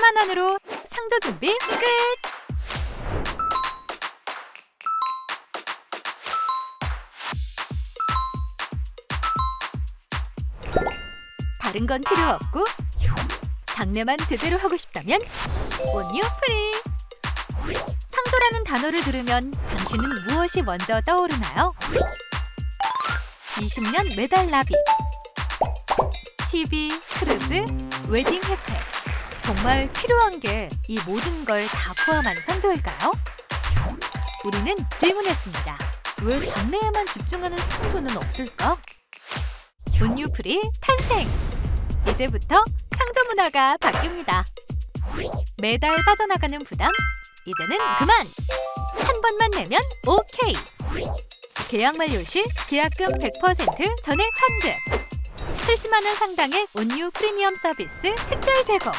10만 원으로 상조 준비 끝! 다른 건 필요 없고 장례만 제대로 하고 싶다면 온유 프리 상조라는 단어를 들으면 당신은 무엇이 먼저 떠오르나요? 20년 매달 나비 TV, 크루즈, 웨딩 혜택 정말 필요한 게 이 모든 걸 다 포함한 상조일까요? 우리는 질문했습니다. 왜 장래에만 집중하는 상조는 없을까? 온유프리 탄생! 이제부터 상조 문화가 바뀝니다. 매달 빠져나가는 부담, 이제는 그만! 한 번만 내면 오케이! 계약 만료 시 계약금 100% 전액 환급! 70만 원 상당의 온유 프리미엄 서비스 특별 제공!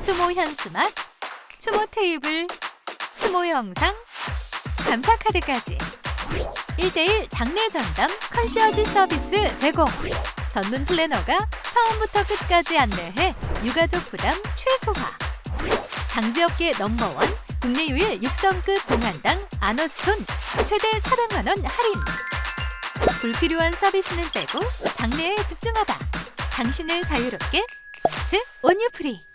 추모 현수막, 추모 테이블, 추모 영상, 감사 카드까지. 1대1 장례 전담 컨시어지 서비스 제공. 전문 플래너가 처음부터 끝까지 안내해 유가족 부담 최소화. 장지업계 넘버원 국내 유일 육성급 동안당 아너스톤 최대 400만 원 할인. 불필요한 서비스는 빼고 장래에 집중하다. 당신을 자유롭게 즉 온유프리